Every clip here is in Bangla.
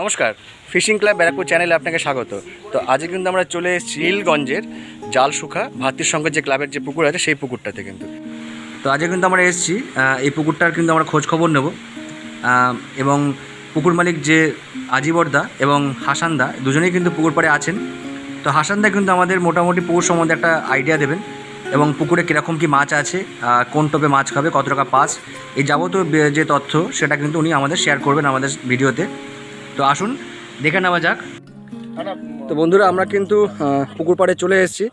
নমস্কার ফিশিং ক্লাব ব্যারাকপুর চ্যানেলে আপনাকে স্বাগত। তো আজকে কিন্তু আমরা চলে এসেছি নীলগঞ্জের জাল সুখা ভাতৃ সঙ্গের যে ক্লাবের যে পুকুর আছে সেই পুকুরটাতে কিন্তু। তো আজকে কিন্তু আমরা এসেছি এই পুকুরটার কিন্তু আমরা খোঁজ খবর নেব। এবং পুকুর মালিক যে আজিবরদা এবং হাসানদা, দুজনেই কিন্তু পুকুর পাড়ে আছেন। তো হাসানদা কিন্তু আমাদের মোটামুটি পুকুর সম্বন্ধে একটা আইডিয়া দেবেন এবং পুকুরে কীরকম কী মাছ আছে কোন টোপে মাছ খাবে, কত টাকা পাস, এই যাবতীয় যে তথ্য সেটা কিন্তু উনি আমাদের শেয়ার করবেন আমাদের ভিডিওতে তো আসুন দেখে নেওয়া যাক। তো বন্ধুরা আমরা কিন্তু পুকুর পাড়ে চলে এসেছি।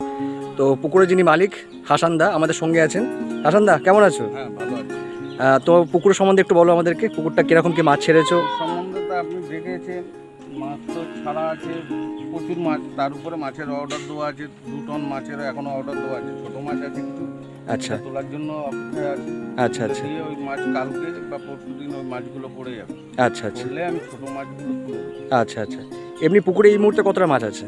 তো পুকুরের যিনি মালিক হাসানদা আমাদের সঙ্গে আছেন। হাসানদা কেমন আছো? হ্যাঁ ভালো আছে। আহ, তো পুকুর সম্বন্ধে একটু বলো আমাদেরকে পুকুরটা কীরকম কি মাছ ছেড়েছো? সম্বন্ধে তো আপনি দেখেছেন মাছ তো ছাড়া আছে প্রচুর মাছ তার উপরে মাছের অর্ডার দেওয়া আছে দু টন মাছের এখনও অর্ডার দেওয়া আছে ছোটো মাছ আছে কিছু আচ্ছা। তোলার জন্য আছে। আচ্ছা আচ্ছা। দিয়ে ওই মাছ কালকে বা পরশু দিন ওই মাছগুলো পড়ে যাবে। আচ্ছা আচ্ছা। পড়লে আমি ছোটো মাছগুলো তুলব আচ্ছা আচ্ছা। এমনি পুকুরে এই মুহূর্তে কতটা মাছ আছে?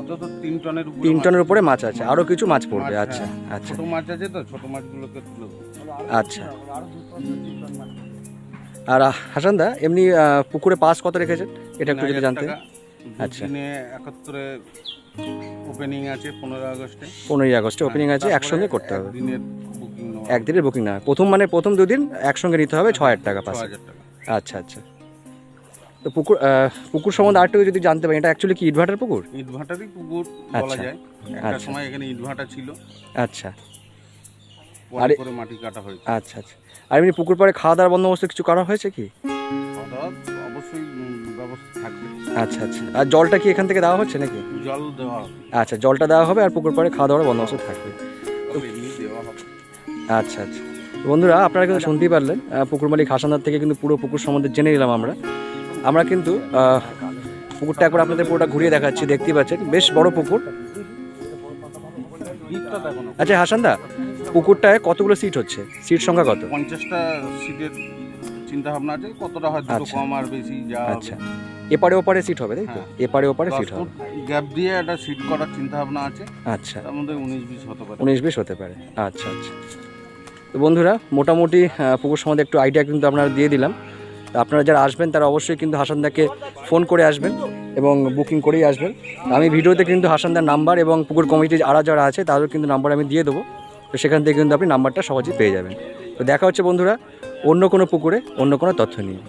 অন্তত তিন টনের উপরে তিন মাছ টনের উপরে মাছ আছে। আরও কিছু মাছ পড়বে মাছ, আচ্ছা হ্যাঁ। আচ্ছা ছোটো মাছ আছে তো ছোটো মাছগুলোকে তুলে দেবো। আচ্ছা। আর আহ, হাসানদা এমনি আহ, পুকুরে পাস কত রেখেছেন? এটা একটু যদি জানতে। আচ্ছা। একাত্তরে ওপেনিং আছে পনেরো আগস্টে। পনেরোই আগস্টে ওপেনিং আছে একসঙ্গে করতে হবে। একদিনের বুকিং একদিনের বুকিং না প্রথম মানে প্রথম দুদিন একসঙ্গে নিতে হবে ছ হাজার টাকা পাস হাজার টাকা। আচ্ছা আচ্ছা। তো পুকুর আহ, পুকুর সম্বন্ধে আরেকটু যদি জানতে পারি এটা অ্যাকচুয়ালি কি ইটভাটার পুকুর? ইটভাটারই পুকুর বলা আচ্ছা। যায়। একটা আচ্ছা। সময় এখানে ইটভাটা ছিল। আচ্ছা। পরে আরে- করে মাটি কাটা হয়েছে। আচ্ছা আচ্ছা। আর এমনি পুকুর পাড়ে খাওয়া দাওয়ার বন্দোবস্ত কিছু করা হয়েছে কি? আচ্ছা আচ্ছা। আর জলটা কি এখান থেকে দেওয়া হচ্ছে নাকি? জল দেওয়া আচ্ছা জলটা দেওয়া হবে আর পুকুর পাড়ে খাওয়া দাওয়ার বন্দোবস্ত থাকবে। আচ্ছা আচ্ছা। বন্ধুরা আপনারা কিন্তু শুনতেই পারলেন পুকুর মালিক হাসানদার থেকে কিন্তু পুরো পুকুর সম্বন্ধে জেনে নিলাম আমরা। আমরা কিন্তু পুকুরটা একবার আপনাদের পুরোটা ঘুরিয়ে দেখাচ্ছি দেখতেই পাচ্ছেন। বেশ বড় পুকুর। আচ্ছা হাসানদা পুকুরটায় কতগুলো সিট হচ্ছে? সিট সংখ্যা কত? পঞ্চাশটা সিটের চিন্তা ভাবনা আছে কতটা হয় আচ্ছা। কম আর বেশি যা আচ্ছা। এপারে ওপারে সিট হবে তাই তো? হ্যাঁ। এপারে ওপারে সিট হবে। গ্যাপ দিয়ে একটা সিট করার চিন্তা ভাবনা আছে। আচ্ছা। তার মধ্যে উনিশ বিশ হতে পারে। উনিশ বিশ হতে পারে। আচ্ছা আচ্ছা। তো বন্ধুরা মোটামুটি আহ, পুকুর সম্বন্ধে একটু আইডিয়া কিন্তু আপনারা দিয়ে দিলাম। তো আপনারা যারা আসবেন তারা অবশ্যই কিন্তু হাসানদাকে ফোন করে আসবেন এবং বুকিং করেই আসবেন। আমি ভিডিওতে কিন্তু হাসানদার নাম্বার এবং পুকুর কমিটির আরা যারা আছে তাদের কিন্তু নাম্বার আমি দিয়ে দেবো। তো সেখান থেকে কিন্তু আপনি নাম্বারটা সহজেই পেয়ে যাবেন। তো দেখা হচ্ছে বন্ধুরা অন্য কোনো পুকুরে অন্য কোনো তথ্য নিয়ে।